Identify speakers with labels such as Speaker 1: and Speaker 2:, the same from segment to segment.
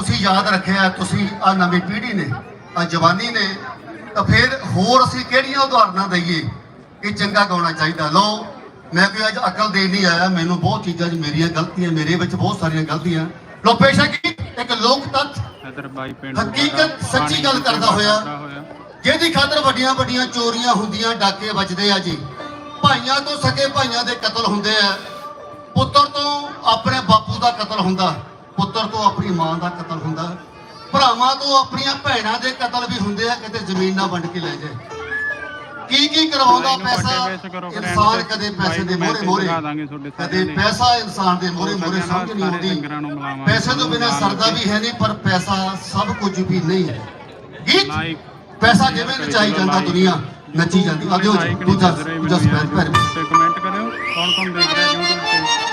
Speaker 1: ਤੁਸੀਂ ਯਾਦ ਰੱਖਿਆ ਤੁਸੀਂ ਆ ਨਵੀਂ ਪੀੜ੍ਹੀ ਨੇ ਆ ਜਵਾਨੀ ਨੇ ਤਾਂ ਫਿਰ ਹੋਰ ਅਸੀਂ ਕਿਹੜੀਆਂ ਉਦਾਹਰਨਾਂ ਦਈਏ? ਕਿ ਚੰਗਾ ਗਾਉਣਾ ਚਾਹੀਦਾ। ਲੋ ਮੈਂ ਕੋਈ ਅੱਜ ਅਕਲ ਦੇਣ ਨਹੀਂ ਆਇਆ ਮੈਨੂੰ ਬਹੁਤ ਚੀਜ਼ਾਂ 'ਚ ਮੇਰੀਆਂ ਗਲਤੀਆਂ ਮੇਰੇ ਵਿੱਚ ਬਹੁਤ ਸਾਰੀਆਂ ਗਲਤੀਆਂ। ਲੋ ਪੇਸ਼ਾ ਕੀ ਇੱਕ ਲੋਕ ਤੱਤ ਹਕੀਕਤ ਸੱਚੀ ਗੱਲ ਕਰਦਾ ਹੋਇਆ। ਜਿਹਦੀ ਖਾਤਰ ਵੱਡੀਆਂ ਵੱਡੀਆਂ ਚੋਰੀਆਂ ਹੁੰਦੀਆਂ ਡਾਕੇ ਵੱਜਦੇ ਆ ਜੀ। ਭਾਈਆਂ ਤੋਂ ਸਕੇ ਭਾਈਆਂ ਦੇ ਕਤਲ ਹੁੰਦੇ ਆ। ਪੁੱਤਰ ਤੋਂ ਆਪਣੇ ਬਾਪੂ ਦਾ ਕਤਲ ਹੁੰਦਾ। ਪੁੱਤਰ ਤੋਂ ਆਪਣੀ ਮਾਂ ਦਾ ਕਤਲ ਹੁੰਦਾ ਭਰਾਵਾਂ ਤੋਂ ਆਪਣੀਆਂ ਭੈਣਾਂ ਦੇ ਕਤਲ ਵੀ ਹੁੰਦੇ ਆ ਕਿਤੇ ਜ਼ਮੀਨ ਨਾ ਵੰਡ ਕੇ ਲੈ ਜਾਏ। ਕੀ ਕੀ ਕਰਵਾਉਂਦਾ ਪੈਸਾ? ਇਨਸਾਨ ਕਦੇ ਪੈਸੇ ਦੇ ਮੋਹਰੇ ਮੋਹਰੇ ਕਦੇ ਪੈਸਾ ਇਨਸਾਨ ਦੇ ਮੋਹਰੇ ਮੋਹਰੇ ਸਮਝ ਨਹੀਂ ਆਉਂਦੀ। ਪੈਸੇ ਤੋਂ ਬਿਨਾਂ ਸਰਦਾ ਵੀ ਹੈ ਨਹੀਂ ਪਰ ਪੈਸਾ ਸਭ ਕੁਝ ਵੀ ਨਹੀਂ ਹੈ। ਗੀਤ? ਪੈਸਾ ਜਿਵੇਂ ਨਚਾਈ ਜਾਂਦਾ ਦੁਨੀਆ ਨੱਚੀ ਜਾਂਦੀ। ਆ ਦਿਓ ਜੀ ਦੂਜਾ ਦੂਜਾ ਸਪੈਰ ਭਰ
Speaker 2: ਤੇ ਕਮੈਂਟ ਕਰਿਓ ਕੌਣ ਕੌਣ ਦੇਖ ਰਿਹਾ YouTube ਤੇ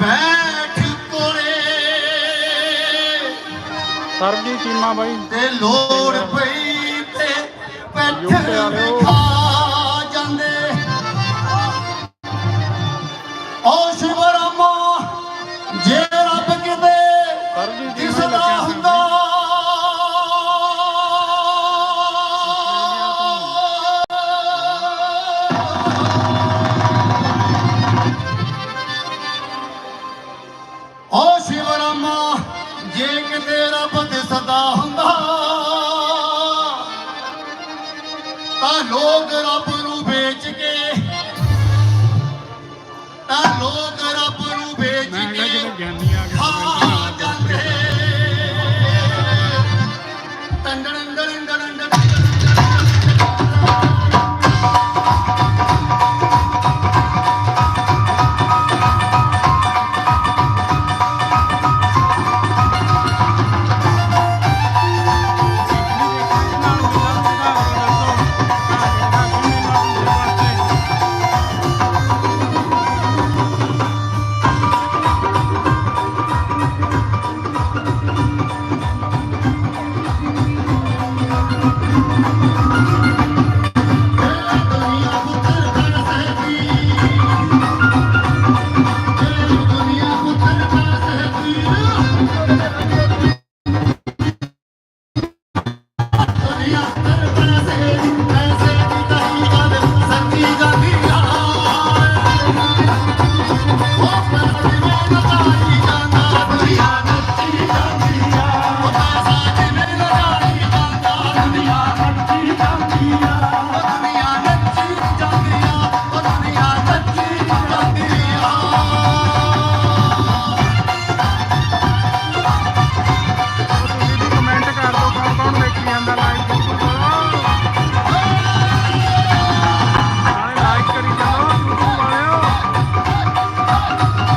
Speaker 1: ਬੈਠ ਕੋਲੇ।
Speaker 2: ਸਰਜੀ ਚੀਮਾ ਬਾਈ।
Speaker 1: ਤੇ ਲੋੜ ਪਈ ਤੇ ਪੈਠ
Speaker 2: ਯੂਕੇ ਵਾਲਿਓ।
Speaker 1: ਓ ਸ਼ਿਵਰਾਮਾ ਜੇ ਕਿਤੇ ਰੱਬ ਦੇ ਸਦਾ ਹੁੰਦਾ ਤਾਂ ਲੋਕ ਰੱਬ ਨੂੰ ਵੇਚ ਕੇ ਤਾਂ ਲੋਕ ਰੱਬ ਨੂੰ ਵੇਚ ਕੇ
Speaker 2: ਗਿਆਨੀ ਆ ਗਿਆ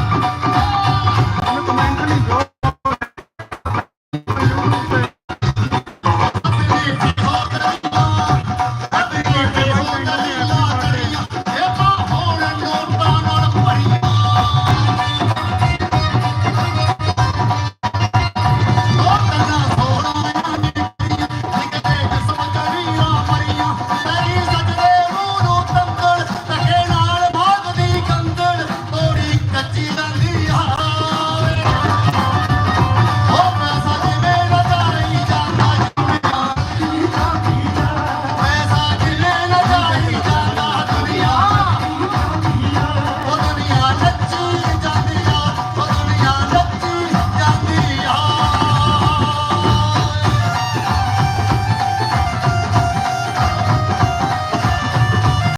Speaker 1: Thank you.